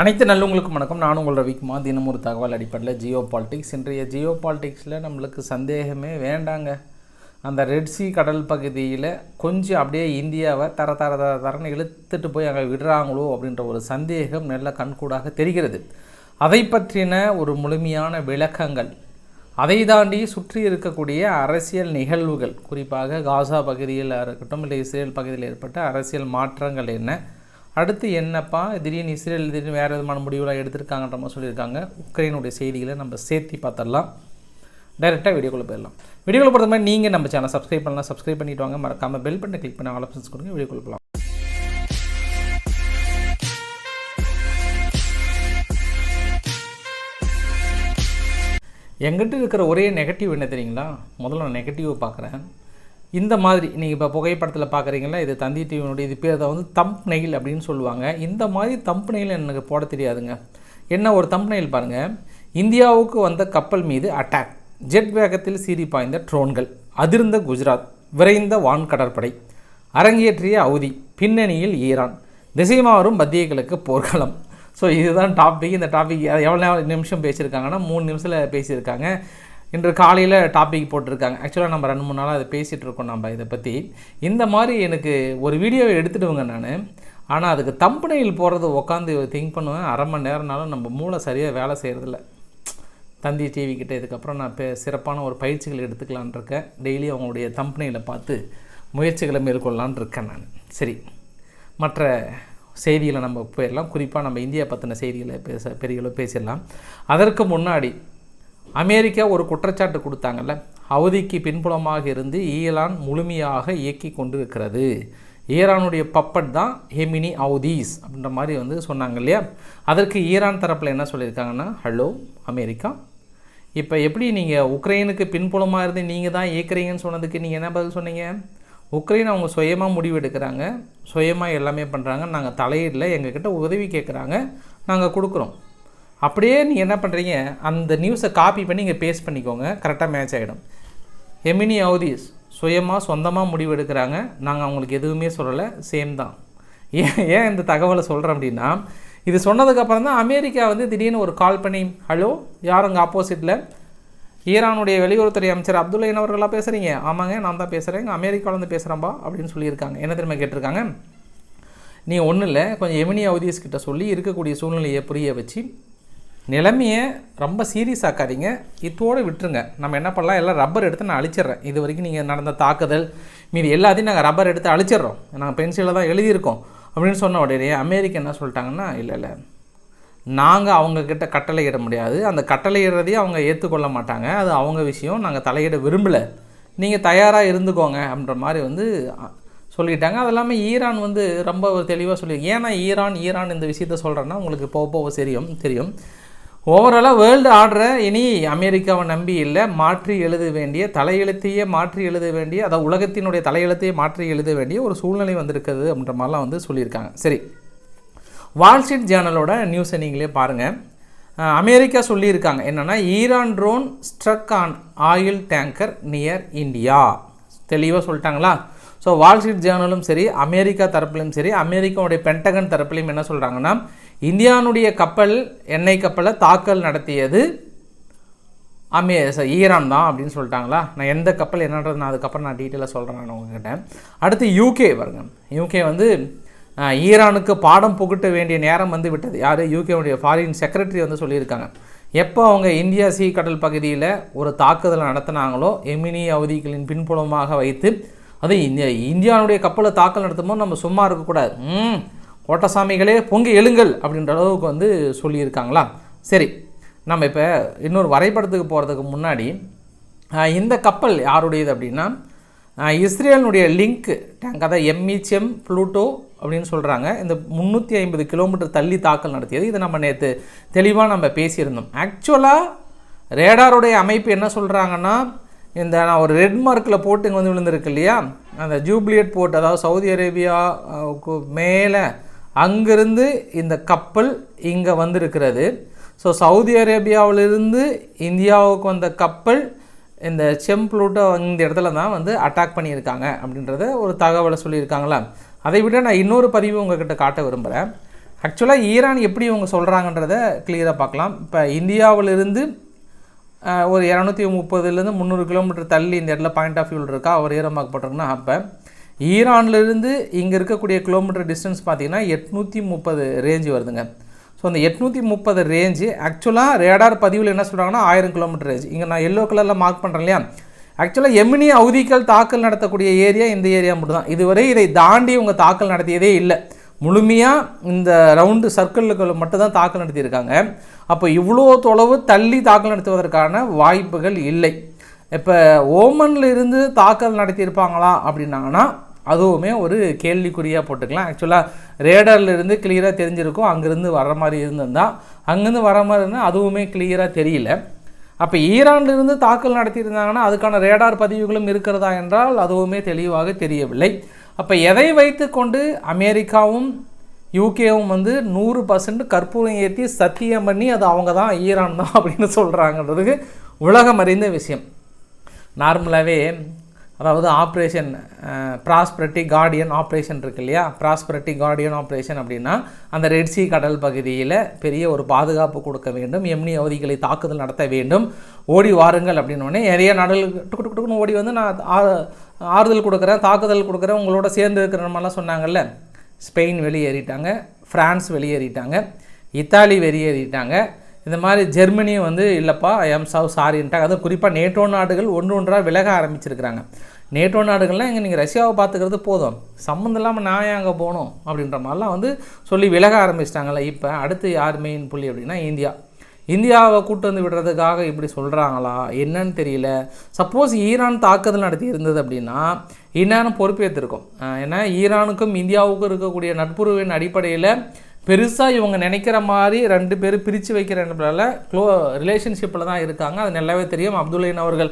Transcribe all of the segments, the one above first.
அனைத்து நல்லவங்களுக்கும் வணக்கம். நானும் உங்கள் ரவிக்குமார். தினம் ஒரு தகவல் அடிப்படையில் ஜியோ பாலிட்டிக்ஸ் இன்றைய ஜியோ பாலிட்டிக்ஸில் நம்மளுக்கு சந்தேகமே வேண்டாங்க. அந்த ரெட் சி கடல் பகுதியில் கொஞ்சம் அப்படியே இந்தியாவை தர தர தர தரன்னு இழுத்துட்டு போய் அங்கே விடுறாங்களோ அப்படின்ற ஒரு சந்தேகம் நல்ல கண்கூடாக தெரிகிறது. அதை பற்றின ஒரு முழுமையான விளக்கங்கள் அதை தாண்டி சுற்றி இருக்கக்கூடிய அரசியல் நிகழ்வுகள் குறிப்பாக காசா பகுதியில் இருக்கட்டும் இல்லை இஸ்ரேல் பகுதியில் ஏற்பட்ட அரசியல் மாற்றங்கள் என்ன அடுத்து என்னப்பா? திடீர்னு இஸ்ரேல் திடீர்னு வேறு விதமான முடிவுலாம் எடுத்திருக்காங்கன்ற மாதிரி சொல்லியிருக்காங்க. உக்ரைனுடைய செய்திகளை நம்ம சேர்த்து பார்த்துடலாம். டைரெக்டாக வீடியோக்குள்ளே போயிடலாம். வீடியோக்குள்ள பொறுத்த மாதிரி நீங்கள் நம்ம சேனல் சப்ஸ்கிரைப் பண்ணலாம். சப்ஸ்கிரைப் பண்ணிட்டு வாங்க. மறக்காமல் பெல் பட்டனை கிளிக் பண்ண ஆல் ஆப்ஷன்ஸ் கொடுங்க. வீடியோக்குள்ளே போகலாம் எங்கிட்ட இருக்கிற ஒரே நெகட்டிவ் என்ன தெரியுங்களா? முதல்ல நான் நெகட்டிவ் பார்க்குறேன். இந்த மாதிரி நீங்கள் இப்போ புகைப்படத்தில் பார்க்குறீங்களா இது தந்தி டிவியினுடைய இது பேர் தான் வந்து தம்ப் நெயில் அப்படின்னு சொல்லுவாங்க. இந்த மாதிரி தம்ப் நெயில் எனக்கு போட தெரியாதுங்க. என்ன ஒரு தம்ப் நெயில் பாருங்கள் இந்தியாவுக்கு வந்த கப்பல் மீது அட்டாக் ஜெட் வேகத்தில் சீறி பாய்ந்த ட்ரோன்கள் அதிர்ந்த குஜராத். விரைந்த வான் கடற்படை. அரங்கேற்றிய அவுதி பின்னணியில் ஈரான். திசை மாறும் மத்திய கிழக்கு போர்க்களம். ஸோ இதுதான் டாபிக் இந்த டாபிக் எவ்வளோ நேரம் நிமிஷம் பேசியிருக்காங்கன்னா மூணு நிமிஷத்தில் பேசியிருக்காங்க. இன்று காலையில் டாபிக் போட்டிருக்காங்க. ஆக்சுவலாக நம்ம ரெண்டு மூணு நாளாக அதை பேசிகிட்டு இருக்கோம் நம்ம இதை பற்றி இந்த மாதிரி எனக்கு ஒரு வீடியோவை எடுத்துடுவேங்க நான். ஆனால் அதுக்கு தம்பனையில் போகிறது உட்காந்து திங்க் பண்ணுவேன். அரை மணி நேரம்னாலும் நம்ம மூளை சரியாக வேலை செய்கிறதில்ல தந்தி டிவி கிட்டே இதுக்கப்புறம் நான் பே சிறப்பான ஒரு பயிற்சிகள் எடுத்துக்கலான் இருக்கேன். டெய்லி அவங்களுடைய தம்பனையில் பார்த்து முயற்சிகளை மேற்கொள்ளலான் இருக்கேன் நான். சரி. மற்ற செய்திகளை நம்ம போயிடலாம். குறிப்பாக நம்ம இந்தியா பற்றின செய்திகளை பேச பெரியளவு பேசிடலாம். அதற்கு முன்னாடி அமெரிக்கா ஒரு குற்றச்சாட்டு கொடுத்தாங்கல்ல. அவதிக்கு பின்புலமாக இருந்து ஈரான் முழுமையாக இயக்கி கொண்டிருக்கிறது. ஈரானுடைய பப்பட் தான் ஹெமினி அவுதீஸ் அப்படின்ற மாதிரி வந்து சொன்னாங்க இல்லையா? அதற்கு ஈரான் தரப்பில் என்ன சொல்லியிருக்காங்கன்னா ஹலோ அமெரிக்கா இப்போ எப்படி நீங்கள் உக்ரைனுக்கு பின்புலமாக இருந்து நீங்கள் தான் இயக்குறீங்கன்னு சொன்னதுக்கு நீங்கள் என்ன பதில் சொன்னீங்க? உக்ரைன் அவங்க சுயமாக முடிவு எடுக்கிறாங்க. சுயமாக எல்லாமே பண்ணுறாங்க நாங்கள் தலையிடல. எங்ககிட்ட உதவி கேட்குறாங்க நாங்கள் கொடுக்குறோம். அப்படியே நீங்கள் என்ன பண்ணுறீங்க அந்த நியூஸை காப்பி பண்ணி இங்கே பேஸ்ட் பண்ணிக்கோங்க. கரெக்டாக மேட்ச் ஆகிடும் எமினி அவுதீஸ் சுயமாக சொந்தமாக முடிவு எடுக்கிறாங்க. நாங்கள் அவங்களுக்கு எதுவுமே சொல்லலை. சேம் தான். ஏன் ஏன் இந்த தகவலை சொல்கிறோம் அப்படின்னா இது சொன்னதுக்கப்புறம் தான் அமெரிக்கா வந்து திடீர்னு ஒரு கால் பண்ணி ஹலோ யார் அங்கே ஆப்போசிட்டில் ஈரானுடைய வெளியுறவுத்துறை அமைச்சர் அப்துல்லைன் அவர்களாக பேசுகிறீங்க ஆமாங்க நான் தான் பேசுகிறேன் அமெரிக்காவிலேருந்து பேசுகிறேன்பா அப்படின்னு சொல்லியிருக்காங்க. என்ன திரும்ப கேட்டிருக்காங்க? நீ ஒன்றும் இல்லை கொஞ்சம் எமினி அவதீஸ் கிட்ட சொல்லி இருக்கக்கூடிய சூழ்நிலையை புரிய வச்சு நிலைமையை ரொம்ப சீரியஸ் ஆக்காதீங்க. இதோடு விட்டுருங்க. நம்ம என்ன பண்ணலாம்? எல்லாம் ரப்பர் எடுத்து நான் அழிச்சிடுறேன். இது வரைக்கும் நீங்கள் நடந்த தாக்குதல் மீது எல்லாத்தையும் நாங்கள் ரப்பர் எடுத்து அழிச்சிடுறோம். நாங்கள் பென்சிலில் தான் எழுதியிருக்கோம். அப்படின்னு சொன்ன உடனே அமெரிக்கா என்ன சொல்லிட்டாங்கன்னா இல்லை இல்லை. நாங்கள் அவங்கக்கிட்ட கட்டளையிட முடியாது. அந்த கட்டளையிடுறதையும் அவங்க ஏற்றுக்கொள்ள மாட்டாங்க. அது அவங்க விஷயம். நாங்கள் தலையிட விரும்பலை. நீங்கள் தயாராக இருந்துக்கோங்க. அப்படின்ற மாதிரி வந்து சொல்லிட்டாங்க. அது இல்லாமல் ஈரான் வந்து ரொம்ப தெளிவாக சொல்லி ஏன்னா ஈரான் ஈரான் இந்த விஷயத்த சொல்கிறேன்னா உங்களுக்கு போக போக தெரியும் தெரியும். ஓவராலாக வேர்ல்டு ஆர்டரை இனி அமெரிக்காவை நம்பி இல்லை. மாற்றி எழுத வேண்டிய தலையெழுத்தையே மாற்றி எழுத வேண்டிய அதாவது உலகத்தினுடைய தலையெழுத்தையே மாற்றி எழுத வேண்டிய ஒரு சூழ்நிலை வந்திருக்குது அப்படின்ற மாதிரிலாம் வந்து சொல்லியிருக்காங்க. சரி. வால்ஸ்ட்ரீட் ஜேர்னலோட நியூஸை நீங்களே பாருங்கள் அமெரிக்கா சொல்லியிருக்காங்க. என்னென்னா Iran drone struck on oil tanker near India தெளிவாக சொல்லிட்டாங்களா? ஸோ வால்ஸ்ட்ரீட் ஜேர்னலும் சரி அமெரிக்கா தரப்புலையும் சரி அமெரிக்காவுடைய பென்டகன் தரப்புலையும் என்ன சொல்கிறாங்கன்னா இந்தியானுடைய கப்பல் எண்ணெய் கப்பலை தாக்கல் நடத்தியது. அமே ஈரான் தான் அப்படின்னு சொல்லிட்டாங்களா? நான் எந்த கப்பல் என்னன்றது நான் அதுக்கப்புறம் நான் டீட்டெயிலாக சொல்கிறேன் நான் உங்ககிட்ட. அடுத்து யூகே வருங்க. யூகே வந்து ஈரானுக்கு பாடம் புகட்ட வேண்டிய நேரம் வந்து விட்டது. யார்? யூகேவுடைய ஃபாரின் செக்ரட்டரி வந்து சொல்லியிருக்காங்க. எப்போ அவங்க இந்தியா சி கடல் பகுதியில் ஒரு தாக்குதல் நடத்தினாங்களோ எமினி அவதிகளின் பின்புலமாக வைத்து அது இந்தியா இந்தியாவுடைய கப்பலை தாக்கல் நடத்தும்போது நம்ம சும்மா இருக்கக்கூடாது. ஓட்டசாமிகளே பொங்கி எழுங்கள் அப்படின்ற அளவுக்கு வந்து சொல்லியிருக்காங்களா? சரி நம்ம இப்போ இன்னொரு வரைபடத்துக்கு போகிறதுக்கு முன்னாடி இந்த கப்பல் யாருடையது அப்படின்னா இஸ்ரேலினுடைய லிங்க் டேங்க் அதாவது எம்இச்எம் ப்ளூட்டோ அப்படின்னு சொல்கிறாங்க இந்த முந்நூற்றி ஐம்பது கிலோமீட்டர் தள்ளி தாக்கல் நடத்தியது. இதை நம்ம நேற்று தெளிவாக நம்ம பேசியிருந்தோம். ஆக்சுவலாக ரேடாருடைய அமைப்பு என்ன சொல்கிறாங்கன்னா இந்த நான் ஒரு ரெட் மார்க்கில் போட்டு இங்கே வந்து விழுந்திருக்கு இல்லையா? அந்த ஜூப்ளியட் போர்ட் அதாவது சவுதி அரேபியாவுக்கு மேலே அங்கிருந்து இந்த கப்பல் இங்கே வந்திருக்கிறது. ஸோ சவுதி அரேபியாவிலிருந்து இந்தியாவுக்கு வந்த கப்பல் இந்த செம்ப்ளூட்டோ இந்த இடத்துல தான் வந்து அட்டாக் பண்ணியிருக்காங்க அப்படின்றத ஒரு தகவலை சொல்லியிருக்காங்களா? அதை விட நான் இன்னொரு பதிவு உங்ககிட்ட காட்ட விரும்புகிறேன் ஆக்சுவலாக ஈரான் எப்படி இவங்க சொல்கிறாங்கன்றத கிளியராக பார்க்கலாம். இப்போ இந்தியாவிலிருந்து ஒரு இரநூத்தி முப்பதுலேருந்து முந்நூறு கிலோமீட்டர் தள்ளி இந்த இடத்துல பாயிண்ட் ஆஃப் வியூவில் இருக்கா? அவர் ஈரமாக்கப்பட்டிருக்குன்னா அப்போ ஈரான்லேருந்து இங்கே இருக்கக்கூடிய கிலோமீட்டர் டிஸ்டன்ஸ் பார்த்தீங்கன்னா எட்நூற்றி முப்பது ரேஞ்சு வருதுங்க. ஸோ அந்த எட்நூற்றி முப்பது ரேஞ்சு ஆக்சுவலாக ரேடார் பதிவில் என்ன சொல்கிறாங்கன்னா ஆயிரம் கிலோமீட்டர் ரேஞ்ச் இங்கே நான் எல்லோ கலரில் மார்க் பண்ணுறேன் இல்லையா? ஆக்சுவலாக எமினி அவதிகள் தாக்கல் நடத்தக்கூடிய ஏரியா இந்த ஏரியா மட்டும் தான் இதுவரை இதை தாண்டி இவங்க தாக்கல் நடத்தியதே இல்லை. முழுமையாக இந்த ரவுண்டு சர்க்கிள்கள் மட்டும்தான் தாக்கல் நடத்தியிருக்காங்க. அப்போ இவ்வளோ தொலைவு தள்ளி தாக்கல் நடத்துவதற்கான வாய்ப்புகள் இல்லை. இப்போ ஓமனில் இருந்து தாக்கல் நடத்தியிருப்பாங்களா அப்படின்னாங்கன்னா அதுவுமே ஒரு கேள்விக்குறியாக போட்டுக்கலாம். ஆக்சுவலாக ரேடர்ல இருந்து கிளியராக தெரிஞ்சிருக்கும். அங்கேருந்து வர மாதிரி இருந்திருந்தால் அங்கேருந்து வர மாதிரி இருந்தால் அதுவுமே கிளியராக தெரியல. அப்போ ஈரான்லேருந்து தாக்கல் நடத்தியிருந்தாங்கன்னா அதுக்கான ரேடார் பதிவுகளும் இருக்கிறதா என்றால் அதுவுமே தெளிவாக தெரியவில்லை. அப்போ எதை வைத்துக்கொண்டு அமெரிக்காவும் யூகேவும் வந்து நூறு பர்சன்ட் கற்பூரம் ஏற்றி சத்தியம் பண்ணி அது அவங்க தான் ஈரான் தான் அப்படின்னு சொல்கிறாங்கன்றதுக்கு உலகம் அறிந்த விஷயம். நார்மலாகவே அதாவது ஆப்ரேஷன் ப்ராஸ்பரட்டி கார்டியன் ஆப்ரேஷன் இருக்கு இல்லையா? ப்ராஸ்பரட்டி கார்டியன் ஆப்ரேஷன் அப்படின்னா அந்த ரெட் சி கடல் பகுதியில் பெரிய ஒரு பாதுகாப்பு கொடுக்க வேண்டும் எம்னி அவதிகளை தாக்குதல் நடத்த வேண்டும் ஓடி வாருங்கள் அப்படின்னோடனே நிறைய நாடுகள் டுக்கு டுக்கு டுக்குன்னு ஓடி வந்து நான் ஆறுதல் கொடுக்குறேன் தாக்குதல் கொடுக்குறேன் உங்களோட சேர்ந்து இருக்கிற மாதிரிலாம் சொன்னாங்கல்ல? ஸ்பெயின் வெளியேறிட்டாங்க ஃப்ரான்ஸ் வெளியேறிட்டாங்க இத்தாலி வெளியேறிட்டாங்க இந்த மாதிரி ஜெர்மனியும் வந்து இல்லைப்பா ஐ எம் சவ் சாரின்ட்டாங்க அதுவும் குறிப்பாக நேட்டோ நாடுகள் ஒன்று ஒன்றாக விலக ஆரம்பிச்சிருக்கிறாங்க. நேட்டோ நாடுகள்லாம் இங்கே நீங்கள் ரஷ்யாவை பார்த்துக்கிறது போதும். சம்மந்தம் இல்லாமல் நான் ஏன் அங்கே போகணும்? அப்படின்ற மாதிரிலாம் வந்து சொல்லி விலக ஆரம்பிச்சிட்டாங்கல்ல இப்போ. அடுத்து யார் மெயின் புள்ளி அப்படின்னா இந்தியா. இந்தியாவை கூட்டு வந்து விடுறதுக்காக இப்படி சொல்கிறாங்களா என்னன்னு தெரியல. சப்போஸ் ஈரான் தாக்குதல் நடத்தி இருந்தது அப்படின்னா என்னென்னு பொறுப்பேற்றிருக்கும் ஏன்னா ஈரானுக்கும் இந்தியாவுக்கும் இருக்கக்கூடிய நட்புறவின் அடிப்படையில் பெருசாக இவங்க நினைக்கிற மாதிரி ரெண்டு பேரும் பிரித்து வைக்கிறனால க்ளோ ரிலேஷன்ஷிப்பில் தான் இருக்காங்க. அது நல்லாவே தெரியும். அப்துல்லின் அவர்கள்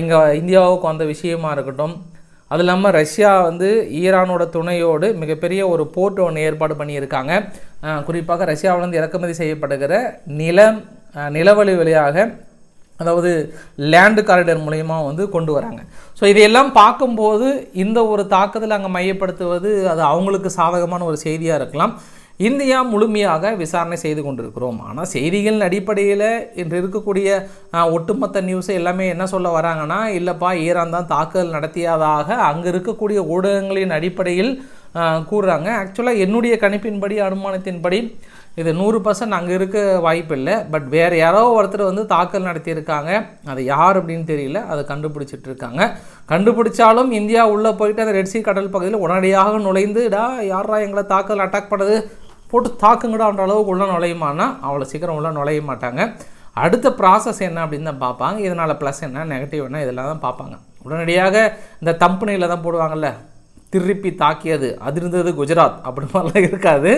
இங்கே இந்தியாவுக்கு வந்த விஷயமா இருக்கட்டும். அது இல்லாமல் ரஷ்யா வந்து ஈரானோட துணையோடு மிகப்பெரிய ஒரு போர்ட் ஒன்று ஏற்பாடு பண்ணியிருக்காங்க. குறிப்பாக ரஷ்யாவிலிருந்து இறக்குமதி செய்யப்படுகிற நிலம் நிலவழி வழியாக அதாவது லேண்டு காரிடர் மூலயமா வந்து கொண்டு வராங்க. ஸோ இதையெல்லாம் பார்க்கும்போது இந்த ஒரு தாக்குதல் அங்கே மையப்படுத்துவது அது அவங்களுக்கு சாதகமான ஒரு செய்தியாக இருக்கலாம். இந்தியா முழுமையாக விசாரணை செய்து கொண்டிருக்கிறோம். ஆனால் செய்திகளின் அடிப்படையில் இன்று இருக்கக்கூடிய ஒட்டுமொத்த நியூஸை எல்லாமே என்ன சொல்ல வராங்கன்னா இல்லைப்பா ஈரான் தான் தாக்குதல் நடத்தியதாக அங்கே இருக்கக்கூடிய ஊடகங்களின் அடிப்படையில் கூறுறாங்க. ஆக்சுவலாக என்னுடைய கணிப்பின்படி அனுமானத்தின்படி இது நூறு பர்சன்ட் அங்கே இருக்க வாய்ப்பு இல்லை பட் வேறு யாரோ ஒருத்தர் வந்து தாக்கல் நடத்தியிருக்காங்க. அது யார் அப்படின்னு தெரியல. அதை கண்டுபிடிச்சிட்டு இருக்காங்க கண்டுபிடிச்சாலும் இந்தியா உள்ளே போயிட்டு அந்த ரெட்சி கடல் பகுதியில் உடனடியாக நுழைந்து டா யாரா எங்களை தாக்கல் அட்டாக் பண்ணுது? போட்டு தாக்குங்கடான்ற அளவுக்கு உள்ளே நுழையுமானா அவ்வளோ சீக்கிரம் உள்ள நுழைய மாட்டாங்க. அடுத்த ப்ராசஸ் என்ன அப்படின்னு தான் பார்ப்பாங்க. இதனால் ப்ளஸ் என்ன நெகட்டிவ் என்ன இதெல்லாம் தான் பார்ப்பாங்க. உடனடியாக இந்த தம்பனையில் தான் போடுவாங்கல்ல திருப்பி தாக்கியது அதிர்ந்தது குஜராத் அப்படி மாதிரிலாம் இருக்காது.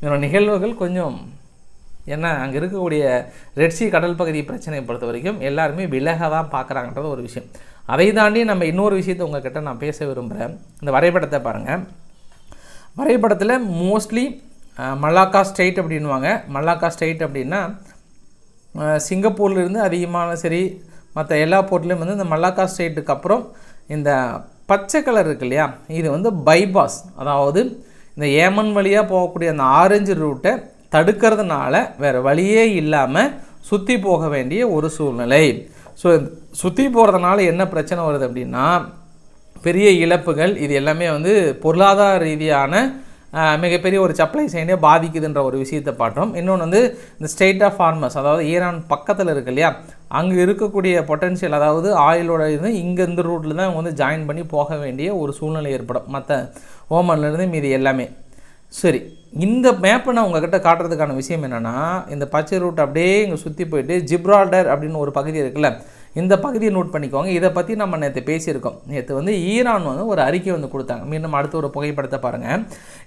இதோட நிகழ்வுகள் கொஞ்சம் ஏன்னா அங்கே இருக்கக்கூடிய ரெட்சி கடல் பகுதி பிரச்சனையை பொறுத்த வரைக்கும் எல்லாருமே விலக தான் பார்க்குறாங்கன்றது ஒரு விஷயம். அதை தாண்டி நம்ம இன்னொரு விஷயத்தை உங்ககிட்ட நான் பேச விரும்புகிறேன் இந்த வரைபடத்தை பாருங்கள் வரைபடத்தில் மோஸ்ட்லி மல்லாக்கா ஸ்டேட் அப்படின்வாங்க மல்லாக்கா ஸ்டேட் அப்படின்னா சிங்கப்பூர்லேருந்து அதிகமான சரி மற்ற எல்லா போர்ட்லேயும் வந்து இந்த மல்லாக்கா ஸ்டேட்டுக்கு அப்புறம் இந்த பச்சை கலர் இருக்கு இல்லையா? இது வந்து பைபாஸ். அதாவது இந்த ஏமன் வழியாக போகக்கூடிய அந்த ஆரஞ்சு ரூட்டை தடுக்கிறதுனால வேறு வழியே இல்லாமல் சுற்றி போக வேண்டிய ஒரு சூழ்நிலை. ஸோ சுற்றி போகிறதுனால என்ன பிரச்சனை வருது அப்படின்னா பெரிய இழப்புகள் இது எல்லாமே வந்து பொருளாதார ரீதியான மிகப்பெரிய ஒரு சப்ளை செயினே பாதிக்குதுன்ற ஒரு விஷயத்தை பார்த்தோம் இன்னொன்று வந்து இந்த ஸ்டேட் ஆஃப் ஃபார்மர்ஸ் அதாவது ஈரான் பக்கத்தில் இருக்கு இல்லையா? அங்கே இருக்கக்கூடிய பொட்டன்ஷியல் அதாவது ஆயிலோட இது இங்கே இந்த ரூட்டில் தான் அவங்க வந்து ஜாயின் பண்ணி போக வேண்டிய ஒரு சூழ்நிலை ஏற்படும். மற்ற ஓமன்லேருந்து மீதி எல்லாமே. சரி இந்த மேப்பை நான் உங்ககிட்ட காட்டுறதுக்கான விஷயம் என்னென்னா இந்த பச்சை ரூட் அப்படியே இங்கே சுற்றி போயிட்டு ஜிப்ரால்டர் அப்படின்னு ஒரு பகுதி இருக்குல்ல இந்த பகுதியை நோட் பண்ணிக்கோங்க. இதை பற்றி நம்ம நேற்று பேசியிருக்கோம். நேற்று வந்து ஈரான் வந்து ஒரு அறிக்கை வந்து கொடுத்தாங்க. மீண்டும் அடுத்து ஒரு புகைப்படத்தை பாருங்கள்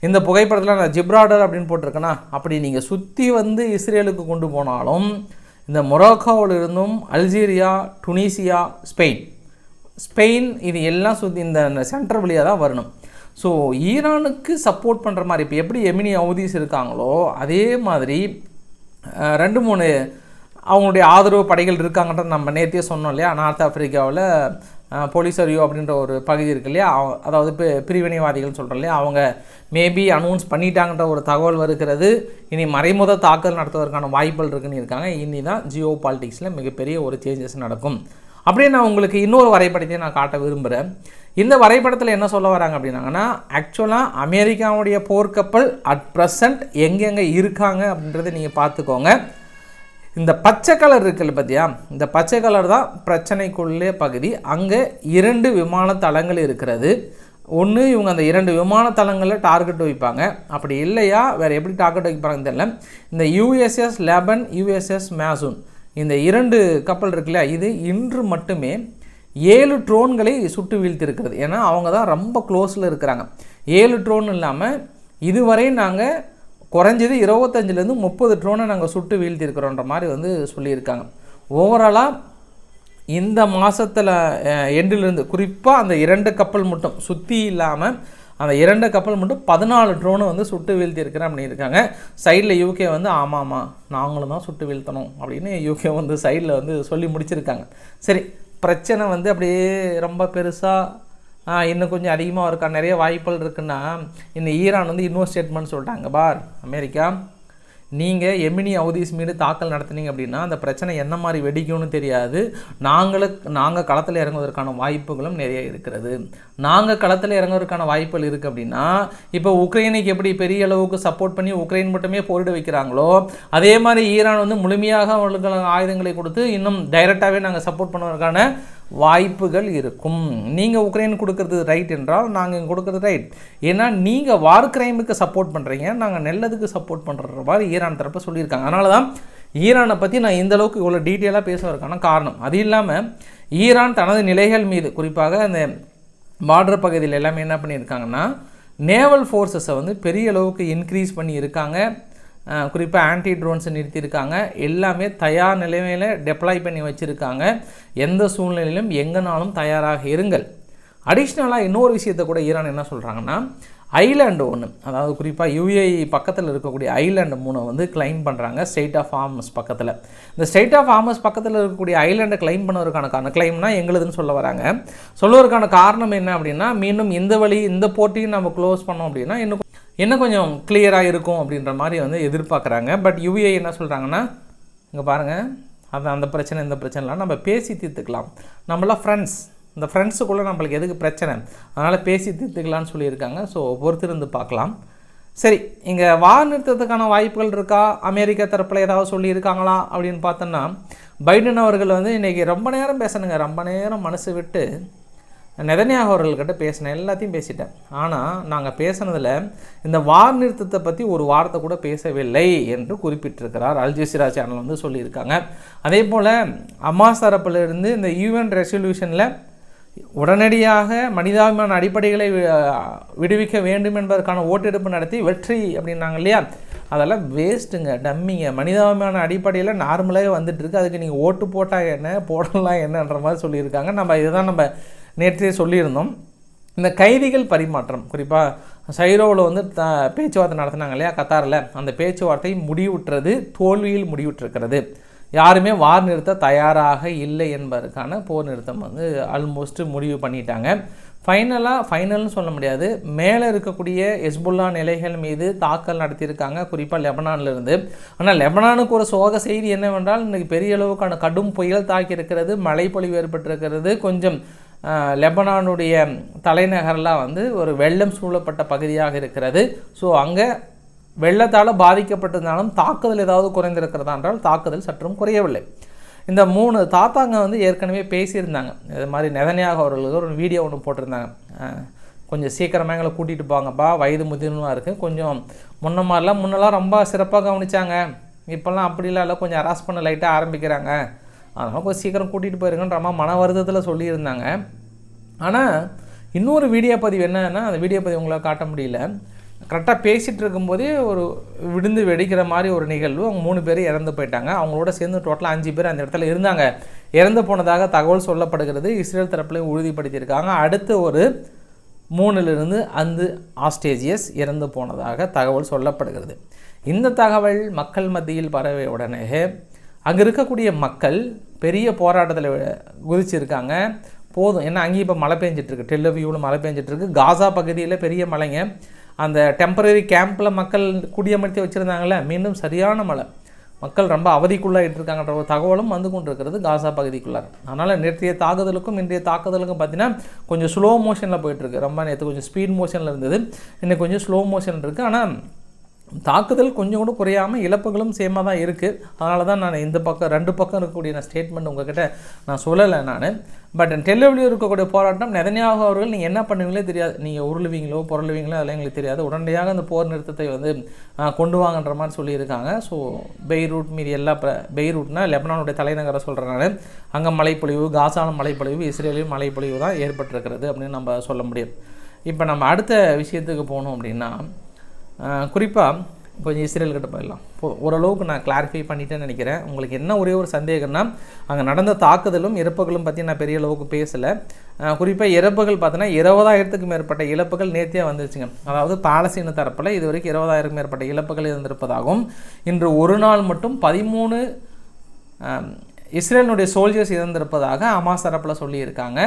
இந்த புகைப்படத்தில் நான் ஜிப்ராடர் அப்படின்னு போட்டிருக்கேன்னா அப்படி நீங்கள் சுற்றி வந்து இஸ்ரேலுக்கு கொண்டு போனாலும் இந்த மொரோக்கோவில் இருந்தும் அல்ஜீரியா டுனீசியா ஸ்பெயின் ஸ்பெயின் இது எல்லாம் சுற்றி இந்த சென்டர் வழியாக தான் வரணும். ஸோ ஈரானுக்கு சப்போர்ட் பண்ணுற மாதிரி இப்போ எப்படி எமினி ஹவுதீஸ் இருக்காங்களோ அதே மாதிரி ரெண்டு மூணு அவங்களுடைய ஆதரவு படைகள் இருக்காங்கன்றது நம்ம நேர்த்தியே சொன்னோம் இல்லையா? நார்த் ஆப்பிரிக்காவில் போலீசரியோ அப்படின்ற ஒரு பகுதி இருக்கு இல்லையா? அதாவது பி பிரிவினைவாதிகள் சொல்கிறோம் இல்லையா? அவங்க மேபி அனௌன்ஸ் பண்ணிட்டாங்கன்ற ஒரு தகவல் வருகிறது. இனி மறைமுத தாக்குதல் நடத்துவதற்கான வாய்ப்புகள் இருக்குன்னு இருக்காங்க. இனி தான் ஜியோ பாலிட்டிக்ஸில் மிகப்பெரிய ஒரு சேஞ்சஸ் நடக்கும். அப்படியே நான் உங்களுக்கு இன்னொரு வரைபடத்தையும் நான் காட்ட விரும்புகிறேன் இந்த வரைபடத்தில் என்ன சொல்ல வராங்க அப்படின்னாங்கன்னா ஆக்சுவலாக அமெரிக்காவுடைய போர்க்கப்பல் அட் ப்ரெசண்ட் எங்கெங்கே இருக்காங்க அப்படின்றத நீங்கள் பார்த்துக்கோங்க. இந்த பச்சை கலர் இருக்குல்ல பார்த்தியா இந்த பச்சை கலர் தான் பிரச்சனைக்குள்ளே பகுதி. அங்கே இரண்டு விமான தளங்கள் இருக்கிறது. ஒன்று இவங்க அந்த இரண்டு விமான தளங்களில் டார்கெட் வைப்பாங்க. அப்படி இல்லையா? வேறு எப்படி டார்கெட் வைப்பாங்கன்னு தெரியல. இந்த யூஎஸ்எஸ் லெபன் யூஎஸ்எஸ் மேசூன் இந்த இரண்டு கப்பல் இருக்குல்ல இது இன்று மட்டுமே ஏழு ட்ரோன்களை சுட்டு வீழ்த்திருக்கிறது ஏன்னா அவங்க தான் ரொம்ப க்ளோஸில் இருக்கிறாங்க. ஏழு ட்ரோன் இல்லாமல் இதுவரை நாங்கள் குறைஞ்சது இருபத்தஞ்சிலேருந்து முப்பது ட்ரோனை நாங்கள் சுட்டு வீழ்த்திருக்கிறோன்ற மாதிரி வந்து சொல்லியிருக்காங்க. ஓவராலாக இந்த மாதத்தில் எண்டிலிருந்து குறிப்பாக அந்த இரண்டு கப்பல் மட்டும் சுற்றி இல்லாமல் அந்த இரண்டு கப்பல் மட்டும் பதினாலு ட்ரோனை வந்து சுட்டு வீழ்த்தியிருக்கிறேன் இருக்காங்க. சைடில் யூகே வந்து ஆமாம்மா நாங்களும் தான் சுட்டு வீழ்த்தணும் அப்படின்னு யூகே வந்து சைடில் வந்து சொல்லி முடிச்சிருக்காங்க. சரி பிரச்சனை வந்து அப்படியே ரொம்ப பெருசாக இன்னும் கொஞ்சம் அதிகமாக இருக்கா? நிறைய வாய்ப்புகள் இருக்குன்னா இந்த ஈரான் வந்து இன்னொரு ஸ்டேட்மெண்ட் சொல்லிட்டாங்க பார் அமெரிக்கா நீங்கள் எமினி ஹவுதீஸ் மீது தாக்கல் நடத்துனீங்க அப்படின்னா அந்த பிரச்சனை என்ன மாதிரி வெடிக்கும்னு தெரியாது. நாங்களுக்கு நாங்கள் களத்தில் இறங்குவதற்கான வாய்ப்புகளும் நிறைய இருக்கிறது. நாங்கள் களத்தில் இறங்குவதற்கான வாய்ப்புகள் இருக்குது அப்படின்னா இப்போ உக்ரைனுக்கு எப்படி பெரிய அளவுக்கு சப்போர்ட் பண்ணி உக்ரைன் மட்டுமே போரிட வைக்கிறாங்களோ அதே மாதிரி ஈரான் வந்து முழுமையாக அவர்களுக்கு ஆயுதங்களை கொடுத்து இன்னும் டைரெக்டாகவே நாங்கள் சப்போர்ட் பண்ணுவதற்கான வாய்ப்புகள் இருக்கும். நீங்கள் உக்ரைன் கொடுக்கறது ரைட் என்றால் நாங்கள் கொடுக்கறது ரைட் ஏன்னா நீங்கள் வார் கிரைமுக்கு சப்போர்ட் பண்ணுறீங்க நாங்கள் நல்லதுக்கு சப்போர்ட் பண்ணுற மாதிரி ஈரான் தரப்ப சொல்லியிருக்காங்க. அதனால தான் ஈரானை பற்றி நான் இந்த அளவுக்கு இவ்வளோ டீட்டெயிலாக பேசுவதற்கான காரணம். அது இல்லாமல் ஈரான் தனது நிலைகள் மீது குறிப்பாக அந்த பார்டர் பகுதியில் எல்லாமே என்ன பண்ணியிருக்காங்கன்னா நேவல் ஃபோர்ஸஸை வந்து பெரிய அளவுக்கு இன்க்ரீஸ் பண்ணி இருக்காங்க குறிப்பாக ஆன்டி ட்ரோன்ஸை நிறுத்தியிருக்காங்க. எல்லாமே தயார் நிலைமையில் டெப்ளாய் பண்ணி வச்சுருக்காங்க. எந்த சூழ்நிலையிலும் எங்கேனாலும் தயாராக இருங்கள். அடிஷ்னலாக இன்னொரு விஷயத்தை கூட ஈரான் என்ன சொல்கிறாங்கன்னா ஐலாண்டு ஒன்று அதாவது குறிப்பாக யுஏஇ பக்கத்தில் இருக்கக்கூடிய ஐலாண்டு மூணை வந்து கிளைம் பண்ணுறாங்க ஸ்டேட் ஆஃப் ஆர்மஸ் பக்கத்தில். இந்த ஸ்டேட் ஆஃப் ஆர்மஸ் பக்கத்தில் இருக்கக்கூடிய ஐலாண்டை கிளைம் பண்ணுவதற்கான காரணம் கிளைம்னா எங்களுதுன்னு சொல்ல வராங்க. சொல்லுவதற்கான காரணம் என்ன அப்படின்னா மீண்டும் இந்த வழி இந்த போட்டியும் நம்ம க்ளோஸ் பண்ணோம் அப்படின்னா இன்னும் இன்னும் கொஞ்சம் கிளியராக இருக்கும் அப்படின்ற மாதிரி வந்து எதிர்பார்க்குறாங்க. பட் யுஏ என்ன சொல்கிறாங்கன்னா இங்கே பாருங்கள் அது அந்த பிரச்சனை இந்த பிரச்சனைலாம் நம்ம பேசி தீர்த்துக்கலாம். நம்மளாம் ஃப்ரெண்ட்ஸ் இந்த ஃப்ரெண்ட்ஸுக்குள்ளே நம்மளுக்கு எதுக்கு பிரச்சனை? அதனால் பேசி தீர்த்துக்கலாம்னு சொல்லியிருக்காங்க. ஸோ பொறுத்திருந்து பார்க்கலாம். சரி இங்கே வார் நிறுத்தத்துக்கான வாய்ப்புகள் இருக்கா? அமெரிக்கா தரப்பில் ஏதாவது சொல்லியிருக்காங்களா? அப்படின்னு பார்த்தோன்னா பைடன் அவர்கள் வந்து இன்றைக்கி ரொம்ப நேரம் பேசணுங்க. ரொம்ப நேரம் மனசு விட்டு நெதன்யாக அவர்கள்கிட்ட பேசினேன் எல்லாத்தையும் பேசிட்டேன். ஆனால் நாங்கள் பேசுனதில் இந்த வார் நிறுத்தத்தை பற்றி ஒரு வார்த்தை கூட பேசவில்லை என்று குறிப்பிட்டிருக்கிறார். அல்ஜசிரா சேனல் வந்து சொல்லியிருக்காங்க. அதே போல் அம்மாஸ் தரப்பிலிருந்து இந்த யூஎன் ரெசல்யூஷனில் உடனடியாக மனிதாபிமான அடிப்படைகளை வி- விடுவிக்க வேண்டும் என்பதற்கான ஓட்டெடுப்பு நடத்தி வெற்றி அப்படின்னாங்க இல்லையா? அதெல்லாம் வேஸ்ட்டுங்க டம்மிங்க மனிதாபிமான அடிப்படையில் நார்மலாகவே வந்துட்டுருக்கு அதுக்கு நீங்கள் ஓட்டு போட்டால் என்ன போடலாம் என்னன்ற மாதிரி சொல்லியிருக்காங்க. நம்ம இதுதான் நம்ம நேற்றே சொல்லியிருந்தோம். இந்த கைதிகள் பரிமாற்றம் குறிப்பாக சைரோவில் வந்து த பேச்சுவார்த்தை நடத்தினாங்க இல்லையா கத்தாரில் அந்த பேச்சுவார்த்தை முடிவுற்றது தோல்வியில் முடிவுற்றிருக்கிறது. யாருமே வார் நிறுத்த தயாராக இல்லை என்பதற்கான போர் நிறுத்தம் வந்து ஆல்மோஸ்ட் முடிவு பண்ணிட்டாங்க. ஃபைனலாக ஃபைனல்னு சொல்ல முடியாது. மேலே இருக்கக்கூடிய எஸ்புல்லா நிலைகள் மீது தாக்கல் நடத்தியிருக்காங்க குறிப்பாக லெபனான்லேருந்து ஆனால் லெபனானுக்கு ஒரு சோக செய்தி என்னவென்றால் இன்றைக்கி பெரிய அளவுக்கான கடும் புயல் தாக்கியிருக்கிறது மழைப்பொழிவு ஏற்பட்டிருக்கிறது. கொஞ்சம் லெபனானுடைய தலைநகரெலாம் வந்து ஒரு வெள்ளம் சூழப்பட்ட பகுதியாக இருக்கிறது. ஸோ அங்கே வெள்ளத்தால் பாதிக்கப்பட்டிருந்தாலும் தாக்குதல் ஏதாவது குறைந்திருக்கிறதா என்றால் தாக்குதல் சற்றும் குறையவில்லை. இந்த மூணு தாத்தாங்க வந்து ஏற்கனவே பேசியிருந்தாங்க. இது மாதிரி நெதனியாக அவர்களுக்கு ஒரு வீடியோ ஒன்று போட்டிருந்தாங்க. கொஞ்சம் சீக்கிரமாக எங்களை கூட்டிகிட்டு போங்கப்பா வயது முதிர்வாக இருக்குது கொஞ்சம் முன்ன மாதிரிலாம் முன்னெல்லாம் ரொம்ப சிறப்பாக கவனிச்சாங்க. இப்போல்லாம் அப்படிலாம் இல்லை கொஞ்சம் அராஸ் பண்ண லைட்டாக ஆரம்பிக்கிறாங்க. அதனால் கொஞ்சம் சீக்கிரம் கூட்டிகிட்டு போயிருங்கன்ற அம்மா மன வருத்தத்தில் சொல்லியிருந்தாங்க. ஆனால் இன்னொரு வீடியோ பதிவு என்னன்னா அந்த வீடியோ பதிவு உங்களால் காட்ட முடியல. கரெக்டாக பேசிகிட்டு இருக்கும்போதே ஒரு விழுந்து வெடிக்கிற மாதிரி ஒரு நிகழ்வு. அவங்க மூணு பேர் இறந்து போயிட்டாங்க. அவங்களோட சேர்ந்து டோட்டலாக அஞ்சு பேர் அந்த இடத்துல இருந்தாங்க. இறந்து போனதாக தகவல் சொல்லப்படுகிறது. இஸ்ரேல் தரப்புலையும் உறுதிப்படுத்தியிருக்காங்க. அடுத்து ஒரு மூணிலிருந்து அந்து ஆஸ்டேஜியஸ் இறந்து போனதாக தகவல் சொல்லப்படுகிறது. இந்த தகவல் மக்கள் மத்தியில் பரவிய உடனே அங்கே இருக்கக்கூடிய மக்கள் பெரிய போராட்டத்தில் குதிச்சிருக்காங்க. போதும். ஏன்னா அங்கேயும் இப்போ மழை பெஞ்சிட்ருக்கு. டெல்லவியூவில் மழை பெஞ்சிட்ருக்கு. காசா பகுதியில் பெரிய மழைங்க. அந்த டெம்பரரி கேம்பில் மக்கள் குடியமர்த்தி வச்சுருந்தாங்களே மீண்டும் சரியான மழை. மக்கள் ரொம்ப அவதிக்குள்ளாகிட்டு இருக்காங்கன்ற ஒரு தகவலும் வந்து கொண்டிருக்கிறது காசா பகுதிக்குள்ளார. அதனால் நேற்றைய தாக்குதலுக்கும் இன்றைய தாக்குதலுக்கும் பார்த்தீங்கன்னா கொஞ்சம் ஸ்லோ மோஷனில் போயிட்டுருக்கு ரொம்ப நேற்று கொஞ்சம் ஸ்பீட் மோஷனில் இருந்தது. இன்னைக்கு கொஞ்சம் ஸ்லோ மோஷன் இருக்குது ஆனால் தாக்குதல் கொஞ்சம் கூட குறையாமல் இழப்புகளும் சேமாக தான் இருக்குது அதனால தான் நான் இந்த பக்கம் ரெண்டு பக்கம் இருக்கக்கூடிய நான் ஸ்டேட்மெண்ட் உங்ககிட்ட நான் சொல்லலை நான். பட் டெல்லிவிலியும் இருக்கக்கூடிய போராட்டம் நெதனியாக அவர்கள் நீங்கள் என்ன பண்ணுவீங்களே தெரியாது. நீங்கள் உருளுவீங்களோ புரளுவீங்களோ அதெல்லாம் எங்களுக்கு தெரியாது. உடனடியாக அந்த போர் நிறுத்தத்தை வந்து கொண்டு வாங்கன்ற மாதிரி சொல்லியிருக்காங்க. ஸோ பெய்ரூட் மீதி எல்லா பெய்ரூட்னா லெபனானுடைய தலைநகரை சொல்கிறேன் நான். அங்கே மழைப்பொழிவு காசான மழைப்பொழிவு இஸ்ரேலையும் மழைப்பொழிவு தான் ஏற்பட்டிருக்கிறது அப்படின்னு நம்ம சொல்ல முடியும். இப்போ நம்ம அடுத்த விஷயத்துக்கு போனோம் அப்படின்னா குறிப்பாக கொஞ்சம் இஸ்ரேல் கிட்ட போயிடலாம் ஓரளவுக்கு நான் கிளாரிஃபை பண்ணிட்டேன்னு நினைக்கிறேன். உங்களுக்கு என்ன ஒரே ஒரு சந்தேகம்னா அங்கே நடந்த தாக்குதலும் இறப்புகளும் பற்றி நான் பெரிய அளவுக்கு பேசலை. குறிப்பாக இறப்புகள் பார்த்தோன்னா இருபதாயிரத்துக்கு மேற்பட்ட இழப்புகள் நேர்த்தியாக வந்துருச்சுங்க. அதாவது பாலஸ்தீன தரப்பில் இது வரைக்கும் இருபதாயிரம் மேற்பட்ட இழப்புகள் இருந்திருப்பதாகவும் இன்று ஒரு நாள் மட்டும் பதிமூணு இஸ்ரேலினுடைய சோல்ஜர்ஸ் இறந்திருப்பதாக அமாஸ் தரப்பில் சொல்லியிருக்காங்க.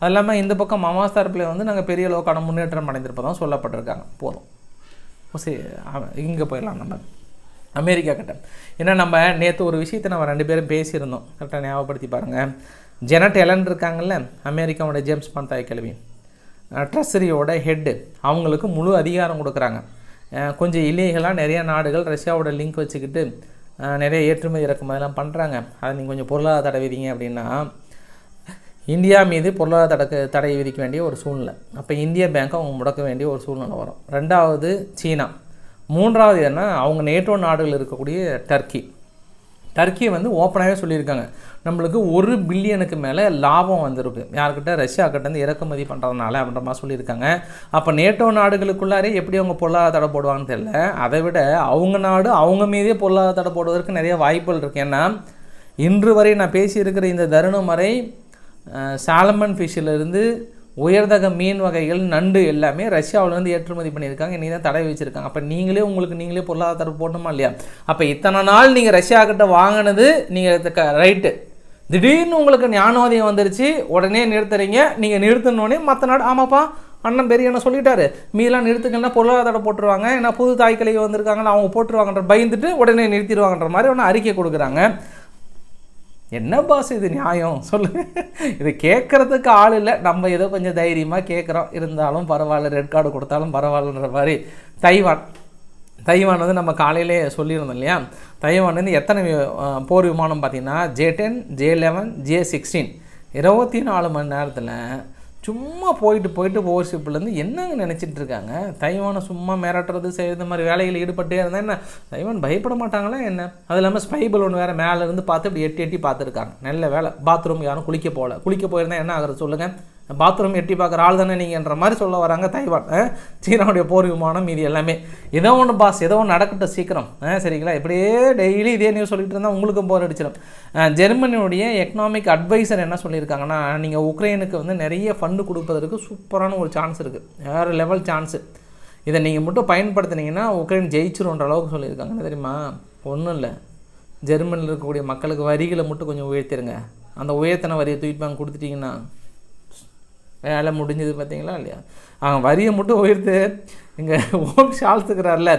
அது இல்லாமல் இந்த பக்கம் அமாஸ் தரப்பில் வந்து நாங்கள் பெரிய அளவுக்கான முன்னேற்றம் அடைந்திருப்பதாக சொல்லப்பட்டிருக்காங்க. போதும். சரி இங்கே போயிடலாம் நம்ம. அமெரிக்கா கிட்ட. ஏன்னா நம்ம நேற்று ஒரு விஷயத்தை நம்ம ரெண்டு பேரும் பேசியிருந்தோம். கரெக்டாக ஞாபகப்படுத்தி பாருங்கள் ஜெனட் எலன் இருக்காங்கல்ல அமெரிக்காவோட ஜேம்ஸ் பந்தாய் கிழவி ட்ரெஸரியோட ஹெட்டு அவங்களுக்கு முழு அதிகாரம் கொடுக்குறாங்க. கொஞ்சம் இல்லீகலாக நிறைய நாடுகள் ரஷ்யாவோட லிங்க் வச்சுக்கிட்டு நிறைய ஏற்றுமதி இறக்குமதிலாம் பண்ணுறாங்க அதை நீங்கள் கொஞ்சம் பொருளாதார தடை விதிங்க அப்படின்னா இந்தியா மீது பொருளாதார தடக்கு தடை விதிக்க வேண்டிய ஒரு சூழ்நிலை. அப்போ இந்திய பேங்க்கை அவங்க முடக்க வேண்டிய ஒரு சூழ்நிலை வரும். ரெண்டாவது சீனா. மூன்றாவது என்ன அவங்க நேட்டோ நாடுகள் இருக்கக்கூடிய டர்க்கி. டர்க்கி வந்து ஓப்பனாகவே சொல்லியிருக்காங்க. நம்மளுக்கு ஒரு பில்லியனுக்கு மேலே லாபம் வந்திருக்கு. யார்கிட்ட? ரஷ்யா இறக்குமதி பண்ணுறதுனால அப்படின்ற மாதிரி சொல்லியிருக்காங்க. அப்போ நேட்டோ நாடுகளுக்குள்ளாரே எப்படி அவங்க பொருளாதார தடை போடுவாங்கன்னு தெரியல. அதை விட அவங்க நாடு அவங்க மீதே பொருளாதார தடை போடுவதற்கு நிறைய வாய்ப்புகள் இருக்குது ஏன்னா இன்று வரை நான் பேசியிருக்கிற இந்த தருணம் வரை சாலமன் ஃபிஷ்ஷிலிருந்து உயர்தக மீன் வகைகள் நண்டு எல்லாமே ரஷ்யாவிலேருந்து ஏற்றுமதி பண்ணியிருக்காங்க. இன்றைக்கி தான் தடை வச்சுருக்காங்க அப்போ நீங்களே உங்களுக்கு நீங்களே பொருளாதார போடணுமா இல்லையா? அப்போ இத்தனை நாள் நீங்கள் ரஷ்யா கிட்ட வாங்கினது நீங்கள் ரைட்டு. திடீர்னு உங்களுக்கு ஞானோதயம் வந்துருச்சு உடனே நிறுத்துறீங்க. நீங்கள் நிறுத்தினோடனே மற்ற நாடு ஆமாப்பா அண்ணன் பெரிய என்ன சொல்லிட்டாரு. மீலாம் நிறுத்துக்கன்னா பொருளாதார போட்டுருவாங்க. ஏன்னா புது தாய்க்கிளை வந்திருக்காங்கன்னு அவங்க போட்டுருவாங்கன்ற பயந்துட்டு உடனே நிறுத்திடுவாங்கன்ற மாதிரி ஒன்று அறிக்கை கொடுக்குறாங்க. என்ன பாஸ் இது நியாயம்? சொல்லு. இது கேட்குறதுக்கு ஆள் இல்லை. நம்ம ஏதோ கொஞ்சம் தைரியமாக கேட்குறோம். இருந்தாலும் பரவாயில்ல ரெட் கார்டு கொடுத்தாலும் பரவாயில்லன்ற மாதிரி. தைவான். தைவான் வந்து நம்ம காலையிலே சொல்லியிருந்தோம் இல்லையா? தைவான் வந்து எத்தனை போர் விமானம் பார்த்தீங்கன்னா J ten J eleven J sixteen இருபத்தி நாலு மணி நேரத்தில் சும்மா போயிட்டு போயிட்டு ஓவர்ஷிப்லேருந்து என்னங்க நினச்சிட்டு இருக்காங்க தைவானை சும்மா மிரட்டுறது செய்கிறது மாதிரி வேலையில் ஈடுபட்டே இருந்தால் என்ன? தைவான் பயப்பட மாட்டாங்களா என்ன? அது இல்லாமல் ஸ்பைபிள் ஒன்று வேறு மேலேருந்து பார்த்து இப்படி எட்டி எட்டி பார்த்துருக்காங்க. நல்ல வேலை. பாத்ரூம் யாரும் குளிக்க போகல குளிக்க போயிருந்தால் என்ன ஆகுறது சொல்லுங்கள் பாத்ரூம் எட்டி பார்க்குற ஆள் தானே நீங்கன்ற மாதிரி சொல்ல வராங்க தைவான். சீனாவுடைய போர் விமானம் இது எல்லாமே. ஏதோ ஒன்று பாஸ் ஏதோ ஒன்று நடக்கட்டும் சீக்கிரம். சரிங்களா? இப்படியே டெய்லி இதே நியூஸ் சொல்லிட்டு இருந்தால் உங்களுக்கும் போர் அடிச்சிடும் ஜெர்மனியுடைய எக்கனாமிக் அட்வைசர் என்ன சொல்லியிருக்காங்கன்னா நீங்கள் உக்ரைனுக்கு வந்து நிறைய ஃபண்டு கொடுப்பதற்கு சூப்பரான ஒரு சான்ஸ் இருக்குது வேறு லெவல் சான்ஸு இதை நீங்கள் மட்டும் பயன்படுத்துனீங்கன்னா உக்ரைன் ஜெயிச்சிருன்ற அளவுக்கு சொல்லியிருக்காங்க. என்ன தெரியுமா? ஒன்றும் இல்லை. ஜெர்மனியில் இருக்கக்கூடிய மக்களுக்கு வரிகளை மட்டும் கொஞ்சம் உயர்த்திருங்க. அந்த உயர்த்தின வரியை தூக்கிட்டு வாங்க கொடுத்துட்டிங்கன்னா வேலை முடிஞ்சது பார்த்தீங்களா இல்லையா? அவன் வரியை மட்டும் உயர்த்து இங்கே ஓம் ஷால்ஸ் இருக்கிறார்ல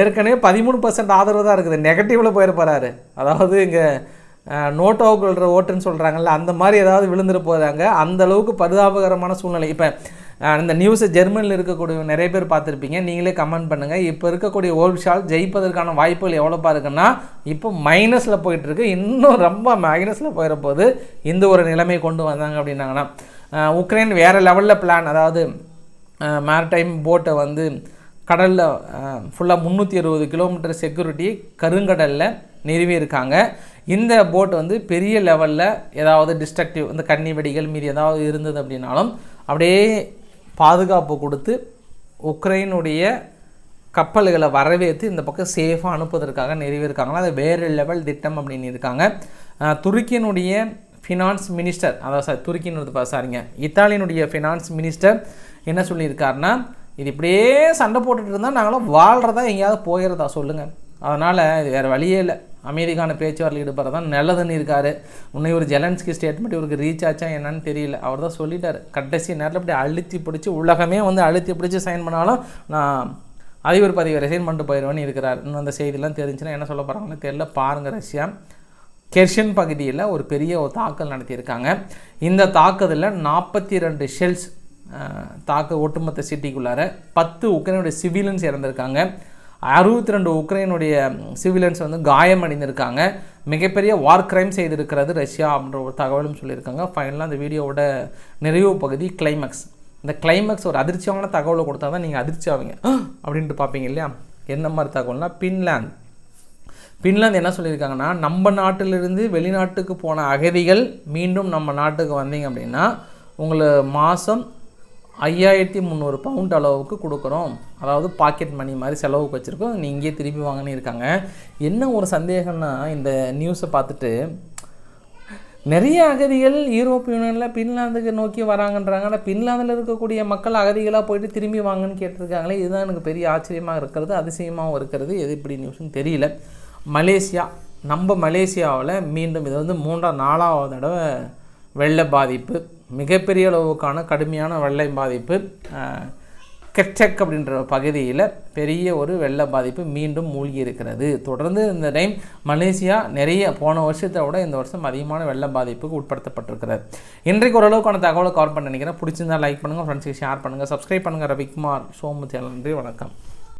ஏற்கனவே பதிமூணு பர்சன்ட் ஆதரவு தான் இருக்குது. நெகட்டிவில் போயிருப்பாரு அதாவது இங்கே நோட்டோவுக்கு விழுற ஓட்டுன்னு சொல்கிறாங்கல்ல அந்த மாதிரி ஏதாவது விழுந்துட்டு போகிறாங்க அந்த அளவுக்கு பரிதாபகரமான சூழ்நிலை. இப்போ இந்த நியூஸை ஜெர்மனியில் இருக்கக்கூடிய நிறைய பேர் பார்த்துருப்பீங்க. நீங்களே கமெண்ட் பண்ணுங்கள் இப்போ இருக்கக்கூடிய ஓல்ட் ஷால் ஜெயிப்பதற்கான வாய்ப்புகள் எவ்வளோப்பா இருக்குன்னா இப்போ மைனஸில் போயிட்டுருக்கு இன்னும் ரொம்ப மைனஸில் போயிட போது இந்த ஒரு நிலைமை கொண்டு வந்தாங்க அப்படின்னாங்கன்னா. உக்ரைன் வேறு லெவலில் பிளான் அதாவது மேரிடைம் போட்டை வந்து கடலில் ஃபுல்லாக முந்நூற்றி அறுபது கிலோமீட்டர் செக்யூரிட்டி கருங்கடலில் நிறுவி இருக்காங்க இந்த போட் வந்து பெரிய லெவலில் ஏதாவது டிஸ்ட்ரக்டிவ் இந்த கன்னி வெடிகள் மீறி ஏதாவது இருந்தது அப்படின்னாலும் அப்படியே பாதுகாப்பு கொடுத்து உக்ரைனுடைய கப்பல்களை வரவேற்று இந்த பக்கம் சேஃபாக அனுப்புவதற்காக நிறைவேறிருக்காங்களா அது வேறு லெவல் திட்டம் அப்படின்னு இருக்காங்க. துருக்கியினுடைய ஃபினான்ஸ் மினிஸ்டர் அதாவது சார் துருக்கின்னு சாரிங்க இத்தாலியனுடைய ஃபினான்ஸ் மினிஸ்டர் என்ன சொல்லியிருக்காருன்னா இது இப்படியே சண்டை போட்டுட்டு இருந்தால் நாங்களும் வாழ்கிறதா எங்கேயாவது போயிடுறதா சொல்லுங்கள் அதனால் இது வேறு வழியே இல்லை. அமெரிக்கான பேச்சுவார்த்தை ஈடுபடுறது தான் நல்லதுன்னு இருக்கார். உன்னை ஒரு ஜெலன்ஸ்கி ஸ்டேட்மெண்ட் இவருக்கு ரீச் ஆச்சா என்னன்னு தெரியல. அவர் தான் சொல்லிட்டார். கடைசி நேரத்தில் இப்படி அழுத்தி பிடிச்சி உலகமே வந்து அழுத்தி பிடிச்சி சைன் பண்ணாலும் நான் அதிபர் பதவி ரிசைன் பண்ணிட்டு போயிடுவேன்னு இருக்கிறார். இன்னும் அந்த செய்திலாம் தெரிஞ்சுன்னா என்ன சொல்ல போகிறாங்கன்னு தெரியல. பாருங்கள் ரஷ்யா. கெர்ஷன் பகுதியில் ஒரு பெரிய ஒரு தாக்கல் நடத்தியிருக்காங்க. இந்த தாக்குதலில் நாற்பத்தி ரெண்டு ஷெல்ஸ் தாக்க ஒட்டுமொத்த சிட்டிக்குள்ளார பத்து உக்ரைனுடைய சிவிலியன்ஸ் இறந்திருக்காங்க. அறுபத்தி ரெண்டு உக்ரைனுடைய சிவிலியன்ஸ் வந்து காயமடைந்திருக்காங்க. மிகப்பெரிய வார் கிரைம் செய்திருக்கிறது ரஷ்யா அப்படின்ற ஒரு தகவலும் சொல்லியிருக்காங்க. ஃபைனலாக அந்த வீடியோவோட நிறைவு பகுதி கிளைமேக்ஸ் இந்த கிளைமேக்ஸ் ஒரு அதிர்ச்சியான தகவலை கொடுத்தா தான் நீங்கள் அதிர்ச்சி ஆவீங்க. அப்படின்ட்டு பார்ப்பீங்க இல்லையா? என்ன மாதிரி தகவல்னா பின்லாந்து பின்லாந்து என்ன சொல்லியிருக்காங்கன்னா நம்ம நாட்டிலிருந்து வெளிநாட்டுக்கு போன அகதிகள் மீண்டும் நம்ம நாட்டுக்கு வந்தீங்க அப்படின்னா உங்களை மாதம் ஐயாயிரத்தி முந்நூறு பவுண்ட் அளவுக்கு கொடுக்குறோம். அதாவது பாக்கெட் மணி மாதிரி செலவுக்கு வச்சுருக்கோம். நீ இங்கேயே திருப்பி வாங்கன்னு இருக்காங்க. என்ன ஒரு சந்தேகம்னா இந்த நியூஸை பார்த்துட்டு நிறைய அகதிகள் யூரோப் யூனியனில் பின்லாந்துக்கு நோக்கி வராங்கன்றாங்க. ஆனால் பின்லாந்தில் இருக்கக்கூடிய மக்கள் அகதிகளாக போயிட்டு திரும்பி வாங்கன்னு கேட்டிருக்காங்களே இதுதான் எனக்கு பெரிய ஆச்சரியமாக இருக்கிறது அதிசயமாகவும் இருக்கிறது. எது இப்படி நியூஸ்னு தெரியல. மலேசியா. நம்ம மலேசியாவில் மீண்டும் இது வந்து மூன்றாம் நாலாவது தடவை வெள்ள பாதிப்பு. மிகப்பெரிய அளவுக்கான கடுமையான வெள்ளை பாதிப்பு. கெட்டக் அப்படின்ற பகுதியில் பெரிய ஒரு வெள்ள பாதிப்பு மீண்டும் மூழ்கி இருக்கிறது. தொடர்ந்து இந்த டைம் மலேசியா நிறைய போன வருஷத்தை விட இந்த வருஷம் அதிகமான வெள்ள பாதிப்புக்கு உட்படுத்தப்பட்டிருக்கிறது. இன்றைக்கு ஓரளவுக்கான தகவலை கவர் பண்ண நினைக்கிறேன். பிடிச்சிருந்தா லைக் பண்ணுங்கள் ஃப்ரெண்ட்ஸுக்கு ஷேர் பண்ணுங்கள் சப்ஸ்கிரைப் பண்ணுங்கள் ரவிக்குமார் சோமு சேனல் நன்றி வணக்கம்.